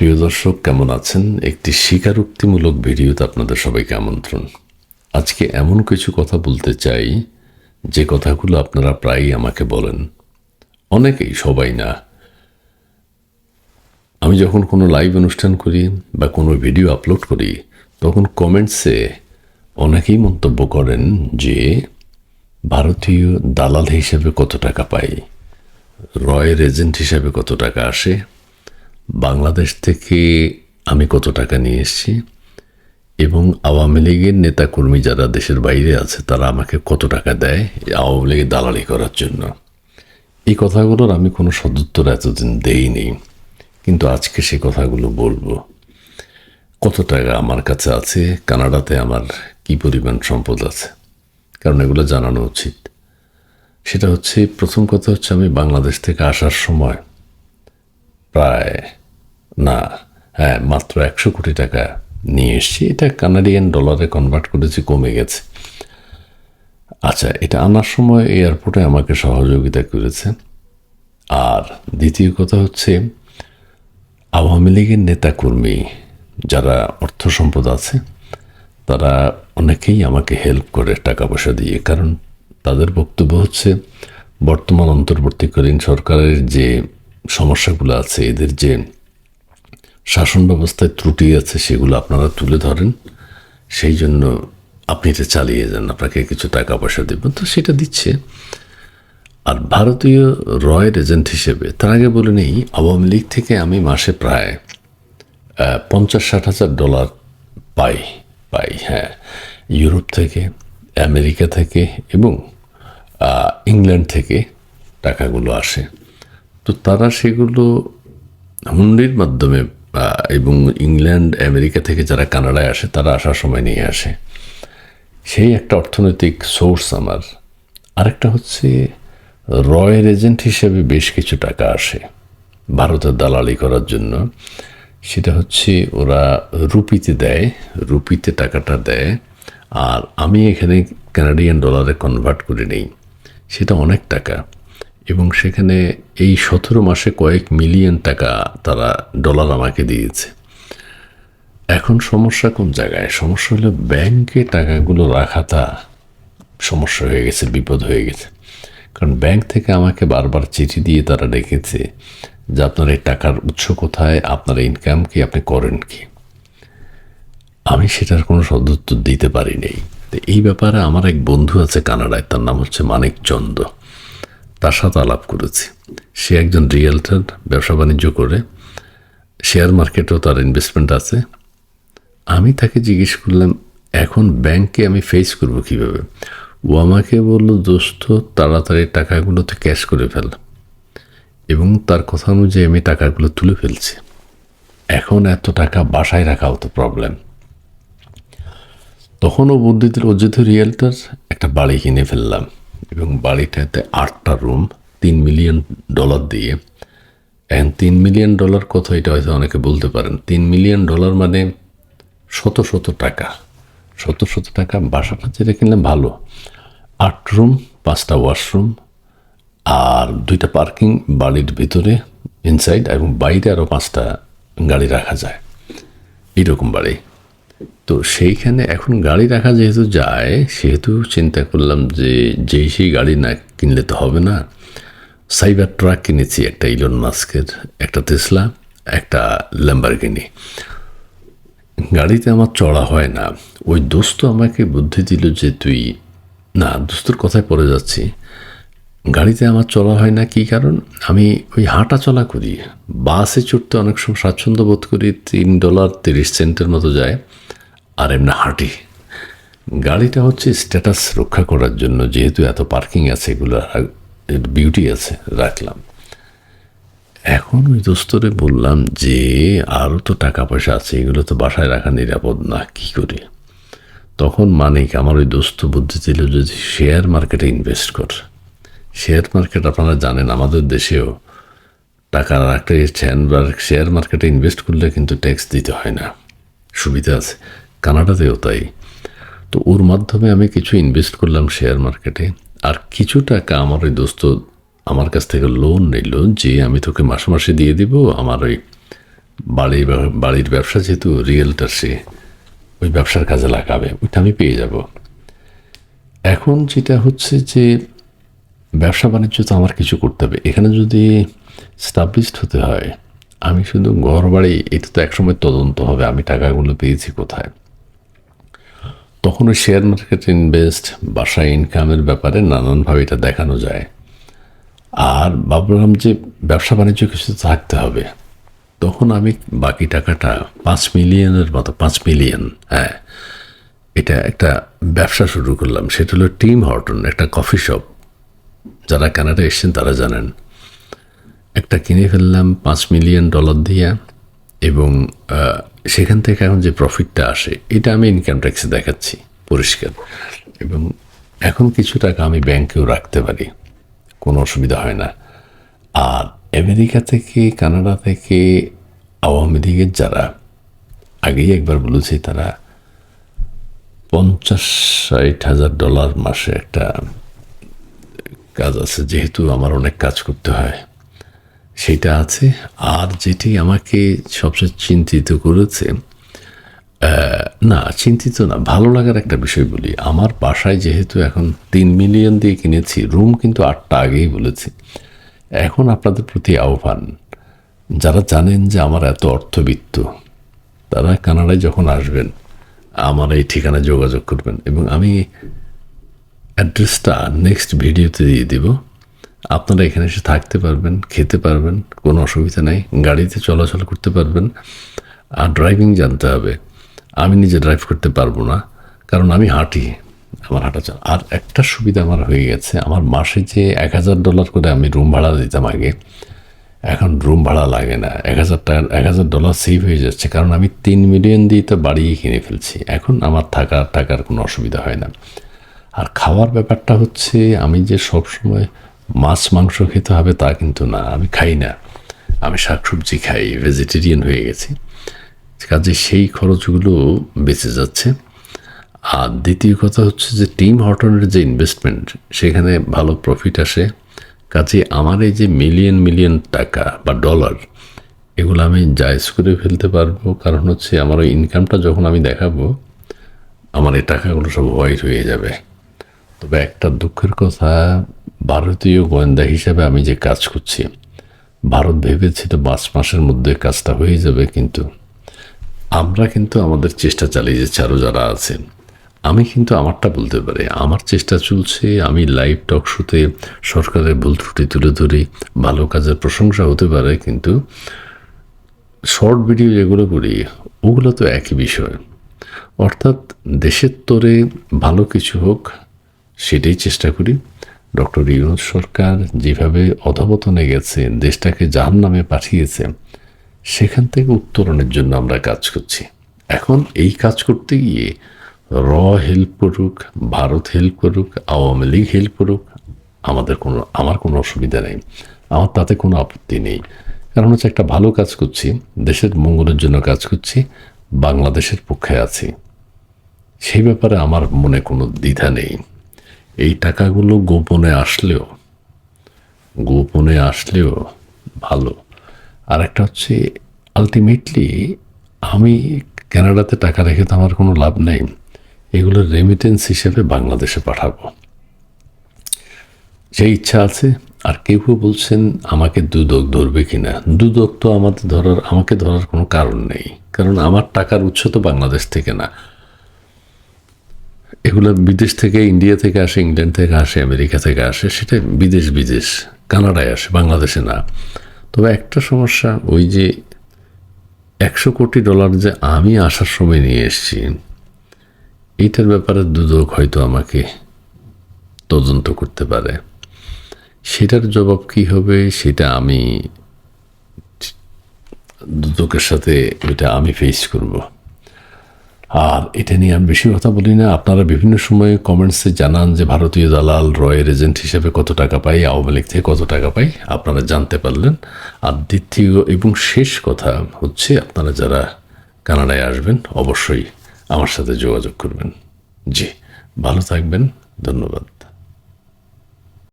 প্রিয় দর্শক, কেমন আছেন? একটি স্বীকারোক্তিমূলক ভিডিওতে আপনাদের সবাইকে আমন্ত্রণ। আজকে এমন কিছু কথা বলতে চাই, যে কথাগুলো আপনারা প্রায়ই আমাকে বলেন। অনেকেই, সবাই না। আমি যখন কোনো লাইভ অনুষ্ঠান করি বা কোনো ভিডিও আপলোড করি, তখন কমেন্টসে অনেকেই মন্তব্য করেন যে, ভারতীয় দালাল হিসেবে কত টাকা পাই রয়ের এজেন্ট হিসেবে কত টাকা আসে? বাংলাদেশ থেকে আমি কত টাকা নিয়ে এসেছি এবং আওয়ামী লীগের নেতাকর্মী যারা দেশের বাইরে আছে, তারা আমাকে কত টাকা দেয় আওয়ামী লীগের দালালি করার জন্য। এই কথাগুলোর আমি কোনো সদুত্তর এতদিন দেইনি, কিন্তু আজকে সে কথাগুলো বলব। কত টাকা আমার কাছে আছে, কানাডাতে আমার কি পরিমাণ সম্পদ আছে, কারণ এগুলো জানানো উচিত। সেটা হচ্ছে, প্রথম কথা হচ্ছে আমি বাংলাদেশ থেকে আসার সময় প্রায় না হ্যাঁ মাত্র একশো কোটি টাকা নিয়ে এসেছি। এটা কানাডিয়ান ডলারে কনভার্ট করেছি, কমে গেছে। আচ্ছা এটা আনার সময় এয়ারপোর্টে আমাকে সহযোগিতা করেছে। আর দ্বিতীয় কথা হচ্ছে, আওয়ামী লীগের নেতাকর্মী যারা অর্থ সম্পদ আছে, তারা অনেকেই আমাকে হেল্প করে টাকা পয়সা দিয়ে। কারণ তাদের বক্তব্য হচ্ছে, বর্তমান অন্তর্বর্তীকালীন সরকারের যে সমস্যাগুলো আছে, এদের যে শাসন ব্যবস্থায় ত্রুটি আছে, সেগুলো আপনারা তুলে ধরেন। সেই জন্য আপনি এটা চালিয়ে যান, আপনাকে কিছু টাকা পয়সা দেবেন, তো সেটা দিচ্ছে। আর ভারতীয় রয়ের এজেন্ট হিসেবে, তার আগে বলে নেই, আওয়ামী লীগ থেকে আমি মাসে প্রায় পঞ্চাশ ষাট হাজার ডলার পাই পাই হ্যাঁ। ইউরোপ থেকে, আমেরিকা থেকে এবং ইংল্যান্ড থেকে টাকাগুলো আসে। তো তারা সেগুলো হুন্ডির মাধ্যমে এবং ইংল্যান্ড, আমেরিকা থেকে যারা কানাডায় আসে, তারা আসার সময় নিয়ে আসে। সেই একটা অর্থনৈতিক সোর্স আমার। আরেকটা হচ্ছে, রয়ের এজেন্ট হিসেবে বেশ কিছু টাকা আসে ভারতের দালালি করার জন্য। সেটা হচ্ছে, ওরা রুপিতে দেয়, রুপিতে টাকাটা দেয়, আর আমি এখানে কানাডিয়ান ডলারে কনভার্ট করে নেই। সেটা অনেক টাকা। এবং সেখানে এই সতেরো মাসে কয়েক মিলিয়ন টাকা তারা ডলার আমাকে দিয়েছে। এখন সমস্যা কোন জায়গায়? সমস্যা হলো ব্যাংকে টাকাগুলো রাখাটা সমস্যা হয়ে গেছে, বিপদ হয়ে গেছে। কারণ ব্যাংক থেকে আমাকে বারবার চিঠি দিয়ে তারা ডেকেছে যে আপনার এই টাকার উৎস কোথায়, আপনার ইনকাম কি, আপনি করেন কি। আমি সেটার কোনো সদুত্তর দিতে পারি নাই। তো এই ব্যাপারে আমার এক বন্ধু আছে কানাডায়, তার নাম হচ্ছে মানিক চন্দ। তার সাথে আলাপ করেছি। সে একজন রিয়েলটার, ব্যবসা বাণিজ্য করে, শেয়ার মার্কেটেও তার ইনভেস্টমেন্ট আছে। আমি তাকে জিজ্ঞেস করলাম, এখন ব্যাংকে আমি ফেস করব কীভাবে? ও আমাকে বলল, দোস্ত, তাড়াতাড়ি টাকাগুলো তো ক্যাশ করে ফেল। এবং তার কথা অনুযায়ী আমি টাকাগুলো তুলে ফেলছি। এখন এত টাকা বাসায় রাখাও তো প্রবলেম তখন ও বুদ্ধি দিল ও যেহেতু রিয়েলটার, একটা বাড়ি কিনে ফেললাম। এবং বাড়িটাতে আটটা রুম তিন মিলিয়ন ডলার দিয়ে। এখন তিন মিলিয়ন ডলার কথা এটা হয়তো অনেকে বলতে পারেন। তিন মিলিয়ন ডলার মানে শত শত টাকা। শত শত টাকা বাসাটা যেটা কিনলে ভালো। আট রুম পাঁচটা ওয়াশরুম আর দুইটা পার্কিং বাড়ির ভিতরে ইনসাইড এবং বাইরে আরও পাঁচটা গাড়ি রাখা যায়। এইরকম বাড়ি। তো সেইখানে এখন গাড়ি রাখা যেহেতু যায়, সেহেতু চিন্তা করলাম যে যেই সেই গাড়ি না কিনলে তো হবে না। সাইবার ট্রাক কিনেছি, একটা ইলন মাস্কের একটা তেসলা একটা ল্যাম্বারগিনি গাড়িতে আমার চড়া হয় না। ওই দোস্ত আমাকে বুদ্ধি দিল যে তুই, না, দোস্তর কথায় পড়ে যাচ্ছি। গাড়িতে আমার চলা হয় না, কি কারণ? আমি ওই হাঁটা চলা করি। বাসে চড়তে অনেক সময় স্বাচ্ছন্দ্য বোধ করি, তিন ডলার তিরিশ সেন্টের মতো যায়। আর এমনি হাঁটি। গাড়িটা হচ্ছে স্ট্যাটাস রক্ষা করার জন্য যেহেতু এত পার্কিং আছে, এগুলো বিউটি আছে, রাখলাম। এখন ওই দোস্তরে বললাম যে আরও তো টাকা পয়সা আছে, এগুলো তো বাসায় রাখা নিরাপদ না, কি করি? তখন মানিক আমার ওই দোস্ত বুদ্ধি ছিল যদি শেয়ার মার্কেটে ইনভেস্ট কর। শেয়ার মার্কেট আপনারা জানেন, আমাদের দেশেও টাকা রাখতে শেয়ার মার্কেটে ইনভেস্ট করলে কিন্তু ট্যাক্স দিতে হয় না। সুবিধা আছে। কানাডাতেও তাই। তো ওর মাধ্যমে আমি কিছু ইনভেস্ট করলাম শেয়ার মার্কেটে আর কিছু টাকা আমার ওই দোস্ত আমার কাছ থেকে লোন নিল যে আমি তোকে মাসে মাসে দিয়ে দিব। আমার ওই বাড়ির বাড়ির ব্যবসা যেহেতু রিয়েলটার সে, ওই ব্যবসার কাজে লাগাবে, ওইটা আমি পেয়ে যাব। এখন যেটা হচ্ছে যে ব্যবসা বাণিজ্য তো আমার কিছু করতে হবে। এখানে যদি স্টাবলিশড হতে হয়, আমি শুধু ঘর বাড়ি এটা তো একসময় তদন্ত হবে, আমি টাকাগুলো পেয়েছি কোথায়? তখন ওই শেয়ার মার্কেট ইনভেস্ট বাসা ইনকামের ব্যাপারে নানানভাবে এটা দেখানো যায়। আর ভাবলাম যে ব্যবসা বাণিজ্য কিছু থাকতে হবে। তখন আমি বাকি টাকাটা পাঁচ মিলিয়নের মতো, পাঁচ মিলিয়ন হ্যাঁ এটা একটা ব্যবসা শুরু করলাম। সেটা হলো টিম হর্টন একটা কফি শপ যারা কানাডা এসেছেন তারা জানেন। একটা কিনে ফেললাম পাঁচ মিলিয়ন ডলার দিয়ে এবং সেখান থেকে এখন যে প্রফিটটা আসে, এটা আমি ইনকাম ট্যাক্সে দেখাচ্ছি পরিষ্কার। এবং এখন কিছু টাকা আমি ব্যাংকেও রাখতে পারি, কোনো অসুবিধা হয় না। আর আমেরিকা থেকে, কানাডা থেকে, আওয়ামী লীগের যারা, আগেই একবার বলেছি তারা পঞ্চাশ ষাট হাজার ডলার মাসে একটা কাজ আছে, যেহেতু আমার অনেক কাজ করতে হয়। সেটা আছে। আর যেটি আমাকে সবচেয়ে চিন্তিত করেছে না, চিন্তিত না, ভালো লাগার একটা বিষয় বলি। আমার বাসায় যেহেতু এখন তিন মিলিয়ন দিয়ে কিনেছি, রুম কিন্তু আটটা আগেই বলেছি। এখন আপনাদের প্রতি আহ্বান, যারা জানেন যে আমার এত অর্থবিত্ত, তারা কানাডায় যখন আসবেন, আমার এই ঠিকানায় যোগাযোগ করবেন এবং আমি অ্যাড্রেসটা নেক্সট ভিডিওতে দিয়ে দিব। আপনারা এখানে এসে থাকতে পারবেন, খেতে পারবেন, কোনো অসুবিধা নেই, গাড়িতে চলাচল করতে পারবেন। আর ড্রাইভিং জানতে হবে। আমি নিজে ড্রাইভ করতে পারব না, কারণ আমি হাঁটি, আমার হাঁটা চল। আর একটা সুবিধা আমার হয়ে গেছে, আমার মাসে যে এক হাজার ডলার করে আমি রুম ভাড়া দিতাম আগে, এখন রুম ভাড়া লাগে না। এক হাজার টাকা এক হাজার ডলার সেভ হয়ে যাচ্ছে, কারণ আমি তিন মিলিয়ন দিয়ে তো বাড়িয়ে কিনে ফেলছি। এখন আমার থাকার টাকার কোনো অসুবিধা হয় না। আর খাওয়ার ব্যাপারটা হচ্ছে, আমি যে সব সময় মাছ, মাংস খেতে হবে তা কিন্তু না, আমি খাই না। আমি শাকসবজি খাই ভেজিটেরিয়ান হয়ে গেছি। কাজে সেই খরচগুলো বেঁচে যাচ্ছে। আর দ্বিতীয় কথা হচ্ছে যে টিম হটনের যে ইনভেস্টমেন্ট সেখানে ভালো প্রফিট আসে। কাজে আমার এই যে মিলিয়ন মিলিয়ন টাকা বা ডলার এগুলো আমি জায়জ করে ফেলতে পারব। কারণ হচ্ছে আমার ওই ইনকামটা যখন আমি দেখাবো, আমার এই টাকাগুলো সব হোয়াইট হয়ে যাবে। তবে একটা দুঃখের কথা ভারতীয় গোয়েন্দা হিসাবে আমি যে কাজ করছি, ভারত ভেবেছিল পাঁচ মাসের মধ্যে কাজটা হয়ে যাবে, কিন্তু আমরা কিন্তু আমাদের চেষ্টা চালিয়ে যাচ্ছি আরও যারা আছেন। আমি কিন্তু আমারটা বলতে পারি, আমার চেষ্টা চলছে, আমি লাইভ টক শোতে সরকারের ভুল ত্রুটি তুলে ধরি, ভালো কাজের প্রশংসা হতে পারে, কিন্তু শর্ট ভিডিও যেগুলো করি, ওগুলো তো একই বিষয়। অর্থাৎ দেশের তোরে ভালো কিছু হোক, সেটাই চেষ্টা করি। ডক্টর ইউনুস সরকার যেভাবে অধপতনে গেছে, দেশটাকে জাহান নামে পাঠিয়েছে, সেখান থেকে উত্তরণের জন্য আমরা কাজ করছি। এখন এই কাজ করতে গিয়ে র হেল্প করুক, ভারত হেল্প করুক, আওয়ামী লীগ হেল্প করুক, আমাদের কোনো, আমার কোনো অসুবিধা নেই। আমার তাতে কোনো আপত্তি নেই। কারণ হচ্ছে একটা ভালো কাজ করছি, দেশের মঙ্গলের জন্য কাজ করছি, বাংলাদেশের পক্ষে আছি। সেই ব্যাপারে আমার মনে কোনো দ্বিধা নেই। এই টাকাগুলো গোপনে আসলেও গোপনে আসলেও ভালো। আর একটা হচ্ছে আলটিমেটলি আমি কানাডাতে টাকা রেখে তো আমার কোনো লাভ নেই, এগুলো রেমিটেন্স হিসেবে বাংলাদেশে পাঠাবো। সেই ইচ্ছা আছে, আর কেউ কেউ বলছেন, আমাকে দুদক ধরবে কিনা? দুদক তো আমাদের ধরার, আমাকে ধরার কোনো কারণ নেই, কারণ আমার টাকার উৎস তো বাংলাদেশ থেকে না। এগুলো বিদেশ থেকে, ইন্ডিয়া থেকে আসে, ইংল্যান্ড থেকে আসে, আমেরিকা থেকে আসে, সেটা বিদেশ বিদেশ, কানাডায় আসে, বাংলাদেশে না। তবে একটা সমস্যা, ওই যে একশো কোটি ডলার যে আমি আসার সময় নিয়ে এসেছি, এইটার ব্যাপারে দুদক হয়তো আমাকে তদন্ত করতে পারে। সেটার জবাব কী হবে, সেটা আমি দুদকের সাথে, এটা আমি ফেস করব। আর এটা নিয়ে আমি বেশি কথা বলি না। আপনারা বিভিন্ন সময়ে কমেন্টসে জানান যে ভারতীয় দালাল রয়ের এজেন্ট হিসেবে কত টাকা পাই, আওয়ামী লীগ থেকে কত টাকা পাই, আপনারা জানতে পারলেন। আর দ্বিতীয় এবং শেষ কথা হচ্ছে, আপনারা যারা কানাডায় আসবেন, অবশ্যই আমার সাথে যোগাযোগ করবেন। জি, ভালো থাকবেন, ধন্যবাদ।